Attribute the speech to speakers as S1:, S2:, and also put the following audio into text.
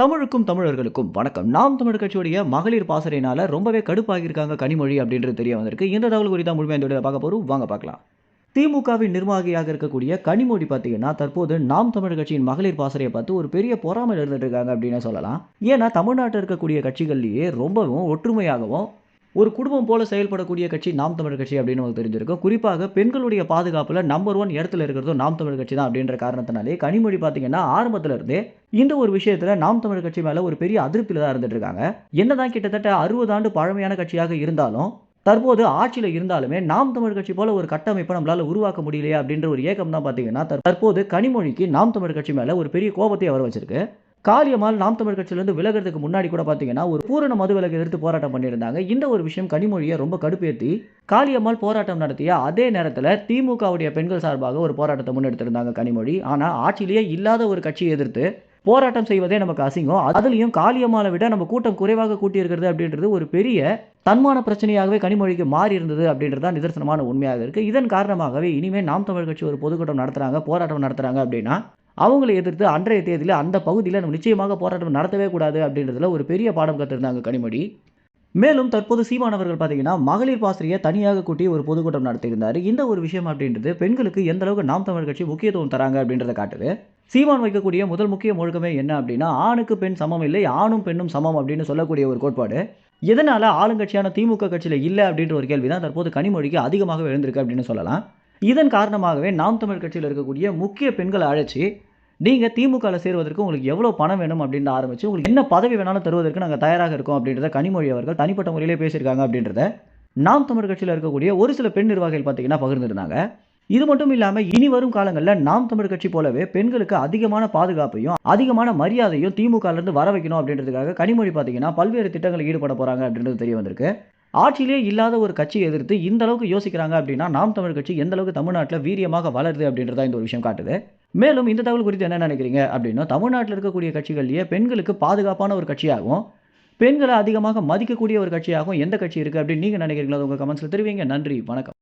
S1: தமிழுக்கும் தமிழர்களுக்கும் வணக்கம். நாம் தமிழ் கட்சியுடைய மகளிர் பாசறையினால ரொம்பவே கடுப்பாகியிருக்காங்க கனிமொழி அப்படின்றது தெரிய வந்திருக்கு. இந்த தகவல் குறித்தா முழுமையாக இந்த பார்க்க போகிறோம் வாங்க பார்க்கலாம். திமுகவின் நிர்வாகியாக இருக்கக்கூடிய கனிமொழி பார்த்தீங்கன்னா தற்போது நாம் தமிழ் கட்சியின் மகளிர் பாசறையை பார்த்து ஒரு பெரிய பொறாமல் இருந்துட்டு இருக்காங்க அப்படின்னு சொல்லலாம். ஏன்னா தமிழ்நாட்டில் இருக்கக்கூடிய கட்சிகள்லேயே ரொம்பவும் ஒற்றுமையாகவும் ஒரு குடும்பம் போல செயல்படக்கூடிய கட்சி நாம் தமிழ் கட்சி அப்படின்னு உங்களுக்கு தெரிஞ்சிருக்கும். குறிப்பாக பெண்களுடைய பாதுகாப்பில் நம்பர் ஒன் இடத்துல இருக்கிறதும் நாம் தமிழ் கட்சி தான் அப்படின்ற காரணத்தினாலே கனிமொழி பார்த்தீங்கன்னா ஆரம்பத்தில் இருந்தே இந்த ஒரு விஷயத்தில் நாம் தமிழ் கட்சி மேலே ஒரு பெரிய அதிருப்தியில் தான் இருந்துட்டு இருக்காங்க. என்னதான் கிட்டத்தட்ட அறுபது ஆண்டு பழமையான கட்சியாக இருந்தாலும் தற்போது ஆட்சியில் இருந்தாலுமே நாம் தமிழ் கட்சி போல ஒரு கட்டமைப்பை நம்மளால உருவாக்க முடியலையே அப்படின்ற ஒரு ஏக்கம் தான் பார்த்தீங்கன்னா தற்போது கனிமொழிக்கு நாம் தமிழ் கட்சி மேலே ஒரு பெரிய கோபத்தை வர வச்சிருக்கு. காளியம்மாள் நாம் தமிழ் கட்சியிலேருந்து விலகிறதுக்கு முன்னாடி கூட பார்த்தீங்கன்னா ஒரு பூரண மது விலக்கு எதிர்த்து போராட்டம் பண்ணியிருந்தாங்க. இந்த ஒரு விஷயம் கனிமொழியை ரொம்ப கடுப்பேற்றி காளியம்மாள் போராட்டம் நடத்திய அதே நேரத்தில் திமுகவுடைய பெண்கள் சார்பாக ஒரு போராட்டத்தை முன்னெடுத்திருந்தாங்க கனிமொழி. ஆனால் ஆட்சியிலேயே இல்லாத ஒரு கட்சியை எதிர்த்து போராட்டம் செய்வதே நமக்கு அசிங்கம். அதுலேயும் காளியம்மாளை விட நம்ம கூட்டம் குறைவாக கூட்டியிருக்கிறது அப்படின்றது ஒரு பெரிய தன்மான பிரச்சனையாகவே கனிமொழிக்கு மாறி இருந்தது அப்படின்றது தான் நிதர்சனமான உண்மையாக இருக்குது இதன் காரணமாகவே இனிமேல் நாம் தமிழ் கட்சி ஒரு பொதுக்கூட்டம் நடத்துகிறாங்க போராட்டம் நடத்துகிறாங்க அப்படின்னா அவங்களை எதிர்த்து அன்றைய தேதியில் அந்த பகுதியில் நம்ம நிச்சயமாக போராட்டம் நடத்தவே கூடாது அப்படின்றதுல ஒரு பெரிய பாடம் கற்றுருந்தாங்க கனிமொழி. மேலும் தற்போது சீமானவர்கள் பார்த்தீங்கன்னா மகளிர் பாசிரியை தனியாக கூட்டி ஒரு பொதுக்கூட்டம் நடத்தியிருந்தார். இந்த ஒரு விஷயம் அப்படின்றது பெண்களுக்கு எந்த அளவுக்கு நாம் தமிழ் கட்சி முக்கியத்துவம் தராங்க அப்படின்றத காட்டுது. சீமான் வைக்கக்கூடிய முதல் முக்கிய முழுக்கமே என்ன அப்படின்னா ஆணுக்கு பெண் சமம் இல்லை ஆணும் பெண்ணும் சமம் அப்படின்னு சொல்லக்கூடிய ஒரு கோட்பாடு. எதனால் ஆளுங்கட்சியான திமுக கட்சியில் இல்லை அப்படின்ற ஒரு கேள்வி தான் தற்போது கனிமொழிக்கு அதிகமாக எழுந்திருக்கு அப்படின்னு சொல்லலாம். இதன் காரணமாகவே நாம் தமிழ் கட்சியில் இருக்கக்கூடிய முக்கிய பெண்களை அழைச்சி நீங்கள் திமுகவில் சேருவதற்கு உங்களுக்கு எவ்வளோ பணம் வேணும் அப்படின்னு ஆரம்பித்து உங்களுக்கு என்ன பதவி வேணாலும் தருவதற்கு நாங்கள் தயாராக இருக்கோம் அப்படின்றத கனிமொழி அவர்கள் தனிப்பட்ட முறையிலே பேசியிருக்காங்க அப்படின்றத நாம் தமிழ் கட்சியில் இருக்கக்கூடிய ஒரு சில பெண் நிர்வாகிகள் பார்த்தீங்கன்னா பகிர்ந்துருந்தாங்க. இது மட்டும் இல்லாமல் இனி வரும் காலங்களில் நாம் தமிழ் கட்சி போலவே பெண்களுக்கு அதிகமான பாதுகாப்பையும் அதிகமான மரியாதையும் திமுகலேருந்து வர வைக்கணும் அப்படின்றதுக்காக கனிமொழி பார்த்தீங்கன்னா பல்வேறு திட்டங்களில் ஈடுபட போகிறாங்க அப்படின்றது தெரிய வந்திருக்கு. ஆட்சியிலே இல்லாத ஒரு கட்சியை எதிர்த்து இந்த அளவுக்கு யோசிக்கிறாங்க அப்படின்னா நாம் தமிழ் கட்சி எந்த அளவுக்கு தமிழ்நாட்டில் வீரியமாக வளருது அப்படின்றதா இந்த ஒரு விஷயம் காட்டுது. மேலும் இந்த தகவல் குறித்து என்ன நினைக்கிறீங்க அப்படின்னா தமிழ்நாட்டில் இருக்கக்கூடிய கட்சிகள்லேயே பெண்களுக்கு பாதுகாப்பான ஒரு கட்சியாகவும் பெண்களை அதிகமாக மதிக்கக்கூடிய ஒரு கட்சியாகவும் எந்த கட்சி இருக்குது அப்படின்னு நீங்கள் நினைக்கிறீங்களோ உங்கள் கமெண்ட்ஸில் தெரிவிங்க. நன்றி வணக்கம்.